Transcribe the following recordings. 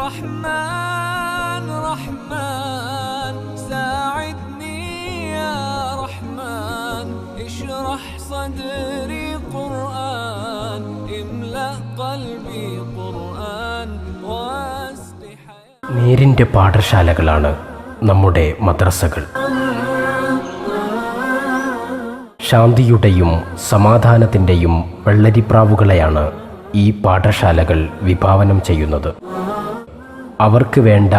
رحمن رحمن ساعدني يا رحمن اشرح صدري قرآن املأ قلبي قرآن واسق حياتي നേരിൻ്റെ പാഠശാലകളാണ് നമ്മുടെ മദ്രസകൾ ശാന്തിയുടെയും സമാധാനത്തിന്റെയും വെള്ളരിപ്രാവുകളെയാണ് ഈ പാഠശാലകൾ വിഭാവനം ചെയ്യുന്നത്. അവർക്ക് വേണ്ട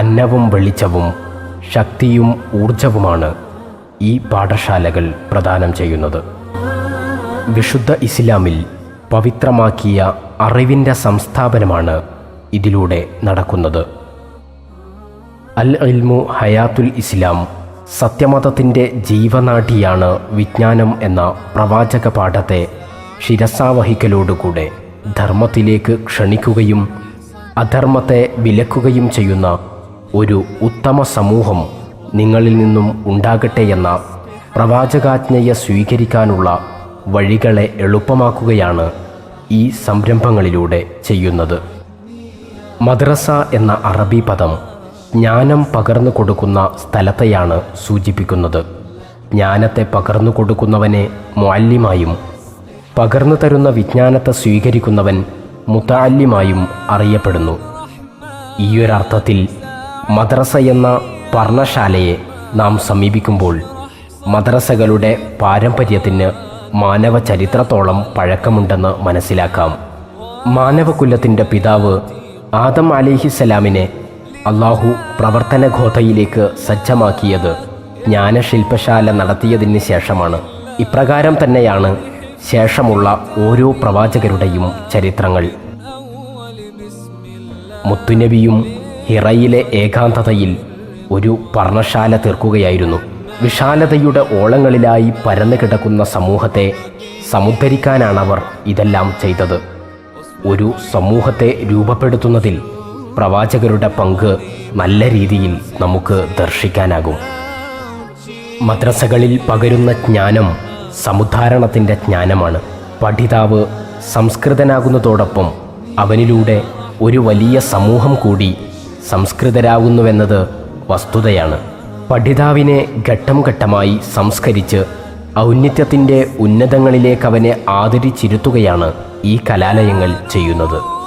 അന്നവും വെളിച്ചവും ശക്തിയും ഊർജവുമാണ് ഈ പാഠശാലകൾ പ്രദാനം ചെയ്യുന്നത്. വിശുദ്ധ ഇസ്ലാമിൽ പവിത്രമാക്കിയ അറിവിന്റെ സംസ്ഥാപനമാണ് ഇതിലൂടെ നടക്കുന്നത്. അൽ ഇൽമു ഹയാത്തുൽ ഇസ്ലാം സത്യമതത്തിന്റെ ജീവനാഡിയാണ് വിജ്ഞാനം എന്ന പ്രവാചക പാഠത്തെ ശിരസാവഹിക്കലോടുകൂടെ ധർമ്മത്തിലേക്ക് ക്ഷണിക്കുകയും അധർമ്മത്തെ വിലക്കുകയും ചെയ്യുന്ന ഒരു ഉത്തമ സമൂഹം നിങ്ങളിൽ നിന്നും ഉണ്ടാകട്ടെ എന്ന പ്രവാചകാജ്ഞയെ സ്വീകരിക്കാനുള്ള വഴികളെ എളുപ്പമാക്കുകയാണ് ഈ സംരംഭങ്ങളിലൂടെ ചെയ്യുന്നത്. മദ്രസ എന്ന അറബി പദം ജ്ഞാനം പകർന്നു കൊടുക്കുന്ന സ്ഥലത്തെയാണ് സൂചിപ്പിക്കുന്നത്. ജ്ഞാനത്തെ പകർന്നു കൊടുക്കുന്നവനെ മുഅല്ലിമായും പകർന്നു തരുന്ന വിജ്ഞാനത്തെ സ്വീകരിക്കുന്നവൻ മുത്താല്യമായും അറിയപ്പെടുന്നു. ഈയൊരർത്ഥത്തിൽ മദ്രസ എന്ന പർണശാലയെ നാം സമീപിക്കുമ്പോൾ മദ്രസകളുടെ പാരമ്പര്യത്തിന് മാനവ ചരിത്രത്തോളം പഴക്കമുണ്ടെന്ന് മനസ്സിലാക്കാം. മാനവകുലത്തിന്റെ പിതാവ് ആദം അലിഹിസലാമിനെ അള്ളാഹു പ്രവർത്തനഗോതയിലേക്ക് സജ്ജമാക്കിയത് ജ്ഞാനശില്പശാല നടത്തിയതിന് ശേഷമാണ്. ഇപ്രകാരം തന്നെയാണ് ശേഷമുള്ള ഓരോ പ്രവാചകരുടെയും ചരിത്രങ്ങൾ. മുത്തുനബിയും ഹിറയിലെ ഏകാന്തതയിൽ ഒരു പർണശാല തീർക്കുകയായിരുന്നു. വിശാലതയുടെ ഓളങ്ങളിലായി പരന്നു കിടക്കുന്ന സമൂഹത്തെ സമുദ്ധരിക്കാനാണവർ ഇതെല്ലാം ചെയ്തത്. ഒരു സമൂഹത്തെ രൂപപ്പെടുത്തുന്നതിൽ പ്രവാചകരുടെ പങ്ക് നല്ല രീതിയിൽ നമുക്ക് ദർശിക്കാനാകും. മദ്രസകളിൽ പകരുന്ന ജ്ഞാനം സമുദ്ധാരണത്തിന്റെ ജ്ഞാനമാണ്. പഠിതാവ് സംസ്കൃതനാകുന്നതോടൊപ്പം അവനിലൂടെ ഒരു വലിയ സമൂഹം കൂടി സംസ്കൃതരാകുന്നുവെന്നത് വസ്തുതയാണ്. പഠിതാവിനെ ഘട്ടം ഘട്ടമായി സംസ്കരിച്ച് ഔന്നിത്യത്തിന്റെ ഉന്നതങ്ങളിലേക്ക് അവനെ ആദരിച്ചിരുത്തുകയാണ് ഈ കലാലയങ്ങൾ ചെയ്യുന്നത്.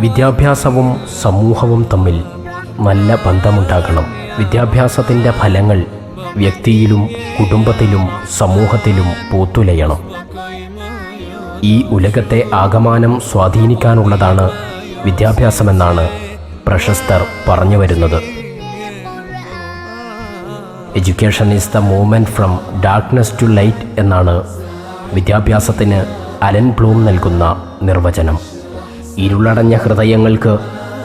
വിദ്യാഭ്യാസവും സമൂഹവും തമ്മിൽ നല്ല ബന്ധമുണ്ടാകണം. വിദ്യാഭ്യാസത്തിന്റെ ഫലങ്ങൾ വ്യക്തിയിലും കുടുംബത്തിലും സമൂഹത്തിലും പോത്തുലയണം. ഈ ഉലകത്തെ ആകമാനം സ്വാധീനിക്കാനുള്ളതാണ് വിദ്യാഭ്യാസമെന്നാണ് പ്രശസ്തർ പറഞ്ഞു വരുന്നത്. Education is the movement from darkness to light എന്നാണ് വിദ്യാഭ്യാസത്തിന് അലൻ ബ്ലൂം നൽകുന്ന നിർവചനം. ഇരുളടഞ്ഞ ഹൃദയങ്ങൾക്ക്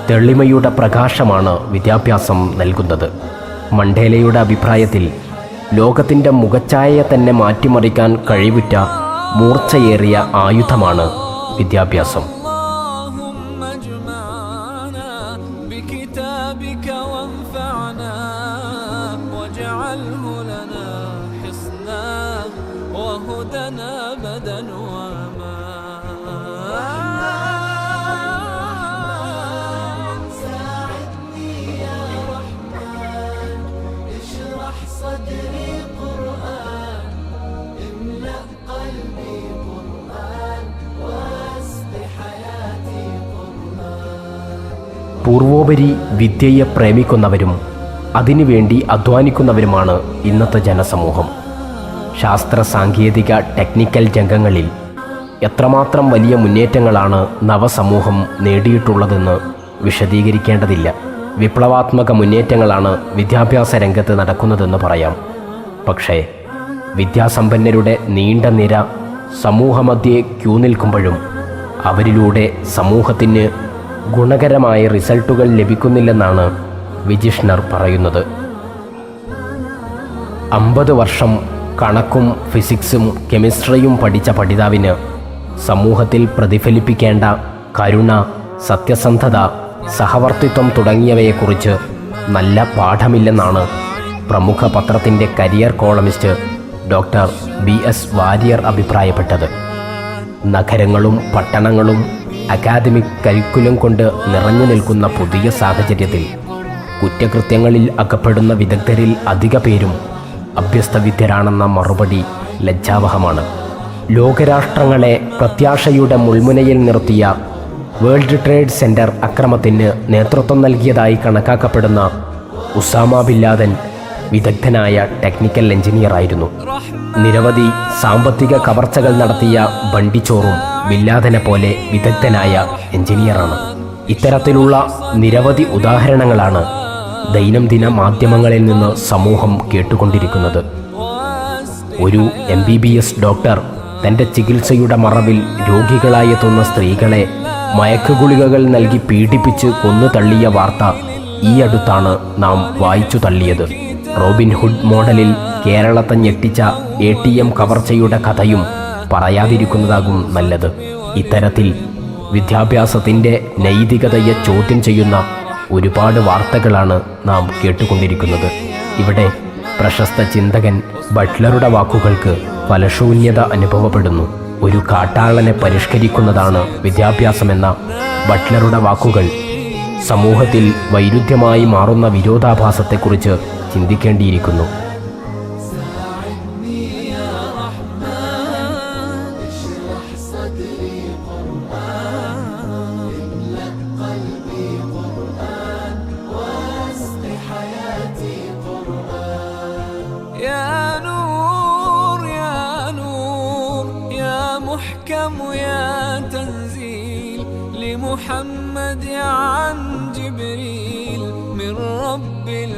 തെളിമയുടെ പ്രകാശമാണ് വിദ്യാഭ്യാസം നൽകുന്നത്. മണ്ടേലയുടെ അഭിപ്രായത്തിൽ ലോകത്തിന്റെ മുഖച്ഛായയെ തന്നെ മാറ്റിമറിക്കാൻ കഴിവുറ്റ മൂർച്ചയേറിയ ആയുധമാണ് വിദ്യാഭ്യാസം. പൂർവോപരി വിദ്യയെ പ്രേമിക്കുന്നവരും അതിനുവേണ്ടി അധ്വാനിക്കുന്നവരുമാണ് ഇന്നത്തെ ജനസമൂഹം. ശാസ്ത്ര സാങ്കേതിക ടെക്നിക്കൽ രംഗങ്ങളിൽ എത്രമാത്രം വലിയ മുന്നേറ്റങ്ങളാണ് നവസമൂഹം നേടിയിട്ടുള്ളതെന്ന് വിശദീകരിക്കേണ്ടതില്ല. വിപ്ലവാത്മക മുന്നേറ്റങ്ങളാണ് വിദ്യാഭ്യാസ രംഗത്ത് നടക്കുന്നതെന്ന് പറയാം. പക്ഷേ വിദ്യാസമ്പന്നരുടെ നീണ്ട നിര സമൂഹമധ്യേ ക്യൂ നിൽക്കുമ്പോഴും അവരിലൂടെ സമൂഹത്തിന് ഗുണകരമായ റിസൾട്ടുകൾ ലഭിക്കുന്നില്ലെന്നാണ് വിജിഷ്ണർ പറയുന്നത്. അമ്പത് വർഷം കണക്കും ഫിസിക്സും കെമിസ്ട്രിയും പഠിച്ച പഠിതാവിന് സമൂഹത്തിൽ പ്രതിഫലിപ്പിക്കേണ്ട കരുണ സത്യസന്ധത സഹവർത്തിത്വം തുടങ്ങിയവയെക്കുറിച്ച് നല്ല പാഠമില്ലെന്നാണ് പ്രമുഖ പത്രത്തിന്റെ career columnist doctor B S Warrier അഭിപ്രായപ്പെട്ടത്. നഗരങ്ങളും പട്ടണങ്ങളും അക്കാദമിക് കരിക്കുലം കൊണ്ട് നിറഞ്ഞു നിൽക്കുന്ന പുതിയ സാഹചര്യത്തിൽ കുറ്റകൃത്യങ്ങളിൽ അകപ്പെടുന്ന വിദഗ്ധരിൽ അധിക പേരും അഭ്യസ്തവിദ്യരാണെന്ന മറുപടി ലജ്ജാവഹമാണ്. ലോകരാഷ്ട്രങ്ങളെ പ്രത്യാശയുടെ മുൾമുനയിൽ നിർത്തിയ വേൾഡ് ട്രേഡ് സെന്റർ അക്രമത്തിന് നേതൃത്വം നൽകിയതായി കണക്കാക്കപ്പെടുന്ന ഉസാമ ബില്ലാദൻ വിദഗ്ധനായ ടെക്നിക്കൽ എഞ്ചിനീയറായിരുന്നു. നിരവധി സാമ്പത്തിക കവർച്ചകൾ നടത്തിയ ബണ്ടിച്ചോറും ബില്ലാദനെ പോലെ വിദഗ്ധനായ എഞ്ചിനീയറാണ്. ഇത്തരത്തിലുള്ള നിരവധി ഉദാഹരണങ്ങളാണ് ദൈനംദിന മാധ്യമങ്ങളിൽ നിന്ന് സമൂഹം കേട്ടുകൊണ്ടിരിക്കുന്നത്. ഒരു M B B S doctor തന്റെ ചികിത്സയുടെ മറവിൽ രോഗികളായെത്തുന്ന സ്ത്രീകളെ മയക്കുഗുളികകൾ നൽകി പീഡിപ്പിച്ച് കൊന്നു തള്ളിയ വാർത്ത ഈ അടുത്താണ് നാം വായിച്ചു തള്ളിയത്. റോബിൻഹുഡ് മോഡലിൽ കേരളത്തെ ഞെട്ടിച്ച എ കവർച്ചയുടെ കഥയും പറയാതിരിക്കുന്നതാകും നല്ലത്. ഇത്തരത്തിൽ വിദ്യാഭ്യാസത്തിന്റെ നൈതികതയെ ചോദ്യം ചെയ്യുന്ന ഒരുപാട് വാർത്തകളാണ് നാം കേട്ടുകൊണ്ടിരിക്കുന്നത്. ഇവിടെ പ്രശസ്ത ചിന്തകൻ ബട്ട്ലറുടെ വാക്കുകൾക്ക് ഫലശൂന്യത അനുഭവപ്പെടുന്നു. ഒരു കാട്ടാളനെ പരിഷ്കരിക്കുന്നതാണ് വിദ്യാഭ്യാസമെന്ന ബട്ട്ലറുടെ വാക്കുകൾ. സമൂഹത്തിൽ വൈരുദ്ധ്യമായി മാറുന്ന വിരോധാഭാസത്തെക്കുറിച്ച് ചിന്തിക്കേണ്ടിയിരിക്കുന്നു.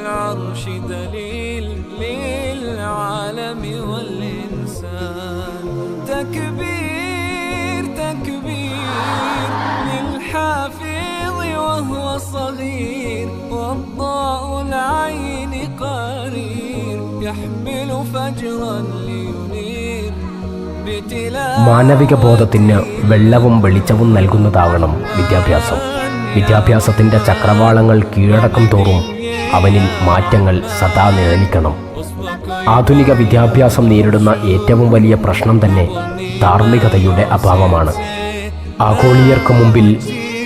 العرش دليل للعالم والإنسان تكبير تكبير للحافظ وهو صغير والضاء العين قرير يحمل فجرا لينير بتلاوة മാനവിക ബോധത്തിന് വെള്ളവും വെളിച്ചവും നൽകുന്നതാകണം വിദ്യാഭ്യാസം വിദ്യാഭ്യാസത്തിൻ്റെ ചക്രവാളങ്ങൾ കീഴടക്കും തോറും അവനിൽ മാറ്റങ്ങൾ സദാ നിഴലിക്കണം. ആധുനിക വിദ്യാഭ്യാസം നേരിടുന്ന ഏറ്റവും വലിയ പ്രശ്നം തന്നെ ധാർമ്മികതയുടെ അഭാവമാണ്. ആഗോളീയർക്ക് മുമ്പിൽ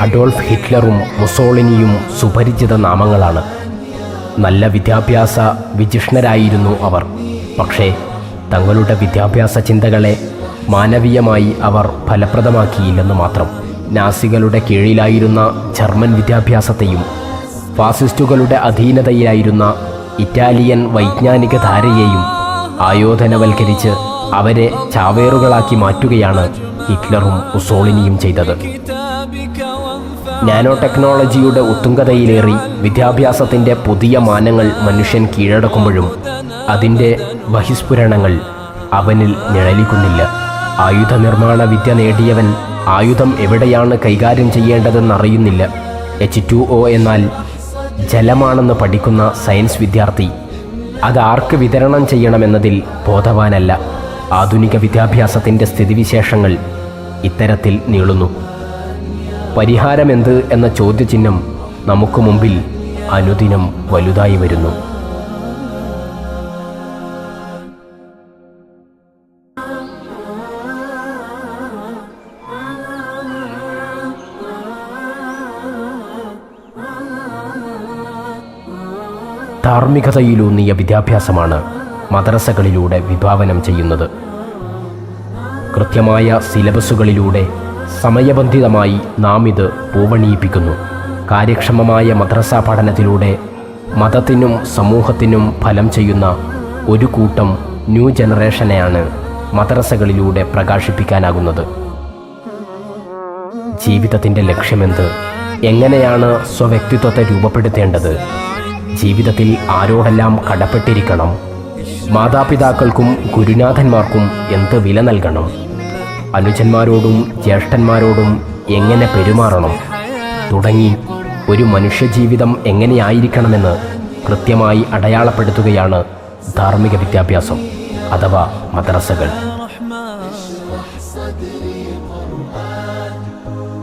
അഡോൾഫ് ഹിറ്റ്ലറും മുസോളിനിയും സുപരിചിത നാമങ്ങളാണ്. നല്ല വിദ്യാഭ്യാസ വിജിഷ്ണരായിരുന്നു അവർ. പക്ഷേ തങ്ങളുടെ വിദ്യാഭ്യാസ ചിന്തകളെ മാനവീയമായി അവർ ഫലപ്രദമാക്കിയില്ലെന്ന് മാത്രം നാസികളുടെ കീഴിലായിരുന്ന ജർമ്മൻ വിദ്യാഭ്യാസത്തെയും ഫാസിസ്റ്റുകളുടെ അധീനതയിലായിരുന്ന ഇറ്റാലിയൻ വൈജ്ഞാനിക ധാരയെയും ആയോധനവൽക്കരിച്ച് അവരെ ചാവേറുകളാക്കി മാറ്റുകയാണ് ഹിറ്റ്ലറും ഉസോളിനിയും ചെയ്തത്. നാനോ ടെക്നോളജിയുടെ ഉത്തുങ്കതയിലേറി വിദ്യാഭ്യാസത്തിന്റെ പുതിയ മാനങ്ങൾ മനുഷ്യൻ കീഴടക്കുമ്പോഴും അതിന്റെ ബഹിസ്ഫുരണങ്ങൾ അവനിൽ നിഴലിക്കുന്നില്ല. ആയുധനിർമ്മാണ വിദ്യ നേടിയവൻ ആയുധം എവിടെയാണ് കൈകാര്യം ചെയ്യേണ്ടതെന്നറിയുന്നില്ല. എച്ച് ടു ഒ എന്നാൽ ജലമാണെന്ന് പഠിക്കുന്ന സയൻസ് വിദ്യാർത്ഥി. അത് ആർക്ക് വിതരണം ചെയ്യണമെന്നതിൽ ബോധവാനല്ല. ആധുനിക വിദ്യാഭ്യാസത്തിന്റെ സ്ഥിതിവിശേഷങ്ങൾ ഇത്തരത്തിൽ നീളുന്നു. പരിഹാരമെന്ത് എന്ന ചോദ്യചിഹ്നം നമുക്ക് മുമ്പിൽ അനുദിനം വലുതായി വരുന്നു. ധാർമ്മികതയിലൂന്നിയ വിദ്യാഭ്യാസമാണ് മദ്രസകളിലൂടെ വിഭാവനം ചെയ്യുന്നത്. കൃത്യമായ സിലബസുകളിലൂടെ സമയബന്ധിതമായി നാം ഇത് പൂവണിയിപ്പിക്കുന്നു. കാര്യക്ഷമമായ മദ്രസ പഠനത്തിലൂടെ മതത്തിനും സമൂഹത്തിനും ഫലം ചെയ്യുന്ന ഒരു കൂട്ടം ന്യൂ ജനറേഷനെയാണ് മദ്രസകളിലൂടെ പ്രകാശിപ്പിക്കാനാകുന്നത്. ജീവിതത്തിന്റെ ലക്ഷ്യമെന്ത്? എങ്ങനെയാണ് സ്വവ്യക്തിത്വത്തെ രൂപപ്പെടുത്തേണ്ടത്? ജീവിതത്തിൽ ആരോഹെല്ലാം കടപ്പെട്ടിരിക്കണം? മാതാപിതാക്കൾക്കും ഗുരുനാഥന്മാർക്കും എന്ത് വില നൽകണം? അനുജന്മാരോടും ജ്യേഷ്ഠന്മാരോടും എങ്ങനെ പെരുമാറണം? തുടങ്ങി ഒരു മനുഷ്യജീവിതം എങ്ങനെയായിരിക്കണമെന്ന് കൃത്യമായി അടയാളപ്പെടുത്തുകയാണ് ധാർമ്മിക വിദ്യാഭ്യാസം അഥവാ മദ്രസകൾ.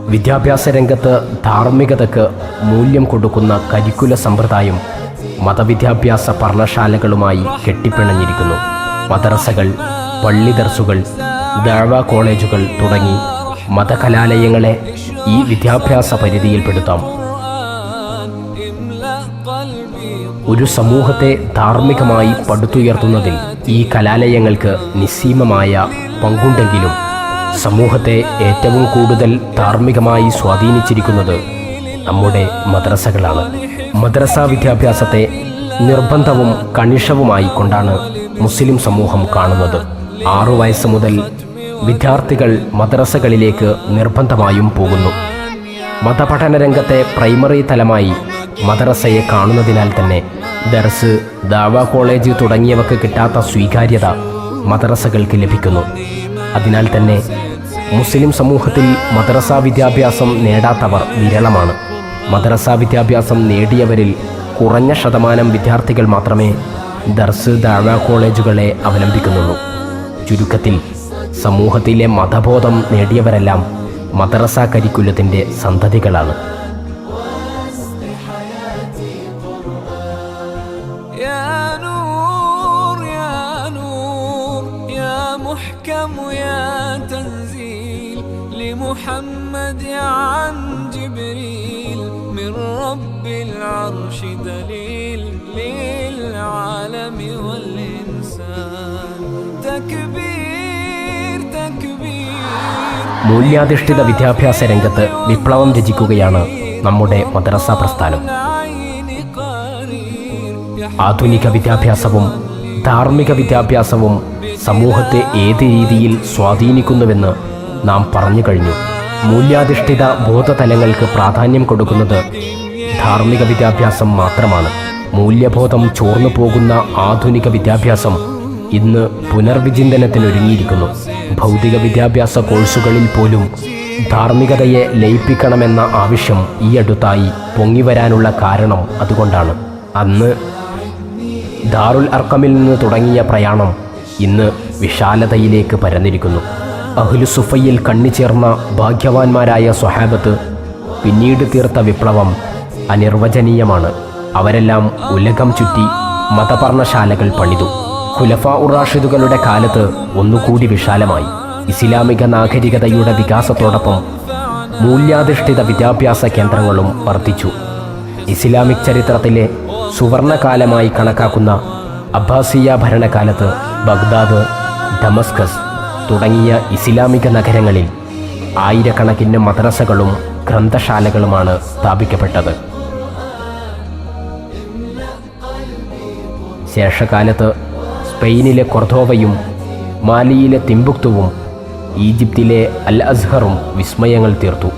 വിദ്യാഭ്യാസ രംഗത്ത് ധാർമ്മികതയ്ക്ക് മൂല്യം കൊടുക്കുന്ന കരിക്കുല സമ്പ്രദായം മതവിദ്യാഭ്യാസ പർണശാലകളുമായി കെട്ടിപ്പിണഞ്ഞിരിക്കുന്നു. മദ്രസകൾ പള്ളിദർസുകൾ ദാഴ്വ കോളേജുകൾ തുടങ്ങി മതകലാലയങ്ങളെ ഈ വിദ്യാഭ്യാസ പരിധിയിൽപ്പെടുത്താം. ഒരു സമൂഹത്തെ ധാർമ്മികമായി പടുത്തുയർത്തുന്നതിൽ ഈ കലാലയങ്ങൾക്ക് നിസ്സീമമായ പങ്കുണ്ടെങ്കിലും സമൂഹത്തെ ഏറ്റവും കൂടുതൽ ധാർമ്മികമായി സ്വാധീനിച്ചിരിക്കുന്നത് നമ്മുടെ മദ്രസകളാണ്. മദ്രസ വിദ്യാഭ്യാസത്തെ നിർബന്ധവും കണിഷവുമായി കൊണ്ടാണ് മുസ്ലിം സമൂഹം കാണുന്നത്. ആറു വയസ്സ് മുതൽ വിദ്യാർത്ഥികൾ മദ്രസകളിലേക്ക് നിർബന്ധമായും പോകുന്നു. മതപഠന രംഗത്തെ പ്രൈമറി തലമായി മദ്രസയെ കാണുന്നതിനാൽ തന്നെ ദർസ് ദാവ കോളേജ് തുടങ്ങിയവക്ക് കിട്ടാത്ത സ്വീകാര്യത മദ്രസകൾക്ക് ലഭിക്കുന്നു. അതിനാൽ തന്നെ മുസ്ലിം സമൂഹത്തിൽ മദ്രസ വിദ്യാഭ്യാസം നേടാത്തവർ വിരളമാണ്. മദ്രസ വിദ്യാഭ്യാസം നേടിയവരിൽ കുറഞ്ഞ ശതമാനം വിദ്യാർത്ഥികൾ മാത്രമേ ദർസ് ദാഴ കോളേജുകളെ അവലംബിക്കുന്നുള്ളൂ. ചുരുക്കത്തിൽ സമൂഹത്തിലെ മതബോധം നേടിയവരെല്ലാം മദ്രസ കരിക്കുലത്തിന്റെ സന്തതികളാണ്. العرش دليل للعالم والإنسان تكبير تكبير മൂല്യാധിഷ്ഠിത വിദ്യാഭ്യാസ രംഗത്ത് വിപ്ലവം രചിക്കുകയാണ് നമ്മുടെ മദ്രസ പ്രസ്ഥാനം العين قرير يا ആധുനിക വിദ്യാഭ്യാസവും ധാർമ്മിക വിദ്യാഭ്യാസവും സമൂഹത്തെ ഏത് രീതിയിൽ സ്വാധീനിക്കുന്നുവെന്ന് നാം പറഞ്ഞു കഴിഞ്ഞു മൂല്യാധിഷ്ഠിത ബോധതലങ്ങൾക്ക് പ്രാധാന്യം കൊടുക്കുന്നത് ധാർമ്മിക വിദ്യാഭ്യാസം മാത്രമാണ്. മൂല്യബോധം ചോർന്നു പോകുന്ന ആധുനിക വിദ്യാഭ്യാസം ഇന്ന് പുനർവിചിന്തനത്തിനൊരുങ്ങിയിരിക്കുന്നു. ഭൗതിക വിദ്യാഭ്യാസ കോഴ്സുകളിൽ പോലും ധാർമ്മികതയെ ലയിപ്പിക്കണമെന്ന ആവശ്യം ഈ അടുത്തായി പൊങ്ങിവരാനുള്ള കാരണം അതുകൊണ്ടാണ്. അന്ന് ദാറുൽ അർക്കമിൽ നിന്ന് തുടങ്ങിയ പ്രയാണം ഇന്ന് വിശാലതയിലേക്ക് പരന്നിരിക്കുന്നു. അഹ്ലു സുഫയിൽ കണ്ണിച്ചേർന്ന ഭാഗ്യവാന്മാരായ സ്വഹാബത്ത് പിന്നീട് തീർത്ത വിപ്ലവം അനിർവചനീയമാണ്. അവരെല്ലാം ഉലകം ചുറ്റി മതപർണശാലകൾ പണിതു. ഖുലഫ ഉറാഷിദുകളുടെ കാലത്ത് ഒന്നുകൂടി വിശാലമായി. ഇസ്ലാമിക നാഗരികതയുടെ വികാസത്തോടൊപ്പം മൂല്യാധിഷ്ഠിത വിദ്യാഭ്യാസ കേന്ദ്രങ്ങളും വർദ്ധിച്ചു. ഇസ്ലാമിക് ചരിത്രത്തിലെ സുവർണകാലമായി കണക്കാക്കുന്ന അബ്ബാസിയ ഭരണകാലത്ത് ബഗ്ദാദ് ഡമസ്കസ് തുടങ്ങിയ ഇസ്ലാമിക നഗരങ്ങളിൽ ആയിരക്കണക്കിന് മദ്രസകളും ഗ്രന്ഥശാലകളുമാണ് സ്ഥാപിക്കപ്പെട്ടത്. ശേഷകാലത്ത് സ്പെയിനിലെ കൊർദോവയും മാലിയിലെ തിമ്പുക്തുവും ഈജിപ്തിലെ അൽ അസ്ഹറും വിസ്മയങ്ങൾ തീർത്തു.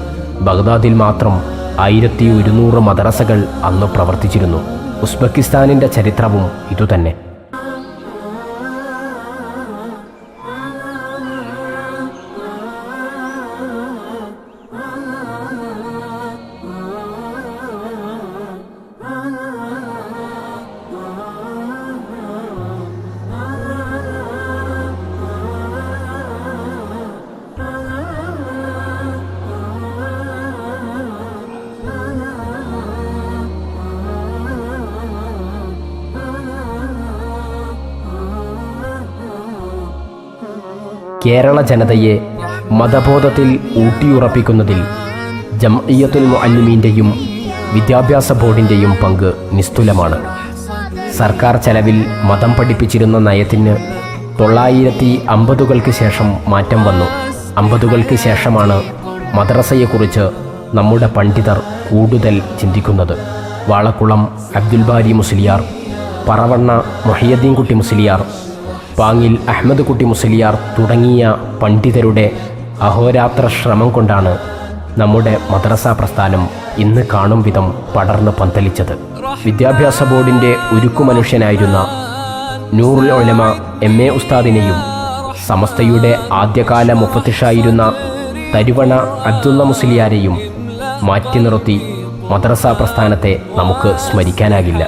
ബഗ്ദാദിൽ മാത്രം ആയിരത്തി ഒരുന്നൂറ് മദ്രസകൾ അന്ന് പ്രവർത്തിച്ചിരുന്നു. ഉസ്ബെക്കിസ്ഥാനിന്റെ ചരിത്രവും ഇതുതന്നെ. കേരള ജനതയെ മതബോധത്തിൽ ഊട്ടിയുറപ്പിക്കുന്നതിൽ ജംഇയ്യത്തുൽ മുഅല്ലിമീന്റെയും വിദ്യാഭ്യാസ ബോർഡിന്റെയും പങ്ക് നിസ്തുലമാണ്. സർക്കാർ ചെലവിൽ മതം പഠിപ്പിച്ചിരുന്ന നയത്തിന് തൊള്ളായിരത്തി അമ്പതുകൾക്ക് ശേഷം മാറ്റം വന്നു. അമ്പതുകൾക്ക് ശേഷമാണ് മദ്രസയെക്കുറിച്ച് നമ്മുടെ പണ്ഡിതർ കൂടുതൽ ചിന്തിക്കുന്നത്. വാളക്കുളം അബ്ദുൽബാരി മുസ്ലിയാർ പറവണ്ണ മൊഹിയദ്ദീൻകുട്ടി മുസ്ലിയാർ പാങ്ങിൽ അഹമ്മദ് കുട്ടി മുസ്ലിയാർ തുടങ്ങിയ പണ്ഡിതരുടെ അഹോരാത്ര ശ്രമം കൊണ്ടാണ് നമ്മുടെ മദ്രസ പ്രസ്ഥാനം ഇന്ന് കാണും വിധം പടർന്ന് പന്തലിച്ചത്. വിദ്യാഭ്യാസ ബോർഡിന്റെ ഉരുക്കു മനുഷ്യനായിരുന്ന നൂറുൽ ഒലമ എം എ ഉസ്താദിനെയും സമസ്തയുടെ ആദ്യകാല മുപ്പത്തിഷായിരുന്ന തരുവണ അബ്ദുള്ള മുസ്ലിയാരെയും മാറ്റി നിർത്തി മദ്രസ പ്രസ്ഥാനത്തെ നമുക്ക് സ്മരിക്കാനാകില്ല.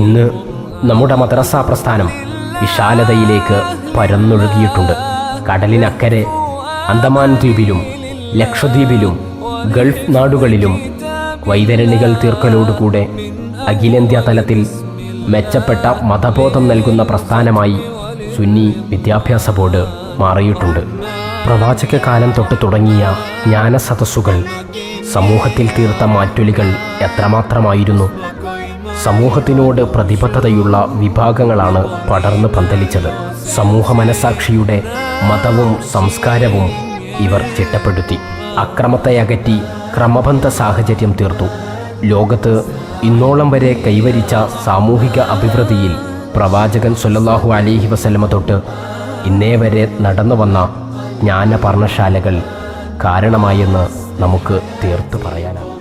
ഇന്ന് നമ്മുടെ മദ്രസ പ്രസ്ഥാനം വിശാലതയിലേക്ക് പരന്നൊഴുകിയിട്ടുണ്ട്. കടലിനക്കരെ അന്തമാൻ ദ്വീപിലും ലക്ഷദ്വീപിലും ഗൾഫ് നാടുകളിലും വൈതരണികൾ തീർക്കലോടുകൂടെ അഖിലേന്ത്യാ തലത്തിൽ മെച്ചപ്പെട്ട മതബോധം നൽകുന്ന പ്രസ്ഥാനമായി സുന്നി വിദ്യാഭ്യാസ ബോർഡ് മാറിയിട്ടുണ്ട്. പ്രവാചക കാലം തൊട്ട് തുടങ്ങിയ ജ്ഞാനസദസ്സുകൾ സമൂഹത്തിൽ തീർത്ത മാറ്റൊലികൾ എത്രമാത്രമായിരുന്നു? സമൂഹത്തിനോട് പ്രതിബദ്ധതയുള്ള വിഭാഗങ്ങളാണ് പടർന്നു പന്തലിച്ചത്. സമൂഹ മനസാക്ഷിയുടെ മതവും സംസ്കാരവും ഇവർ ചിട്ടപ്പെടുത്തി. അക്രമത്തെ അകറ്റി ക്രമബന്ധ സാഹചര്യം തീർത്തു. ലോകത്ത് ഇന്നോളം വരെ കൈവരിച്ച സാമൂഹിക അഭിവൃദ്ധിയിൽ പ്രവാചകൻ സല്ലല്ലാഹു അലിഹി വസല്ലമ തൊട്ട് ഇന്നേ വരെ നടന്നു വന്ന ജ്ഞാന പർണശാലകൾ കാരണമായെന്ന് നമുക്ക് തീർത്തു പറയാനാണ്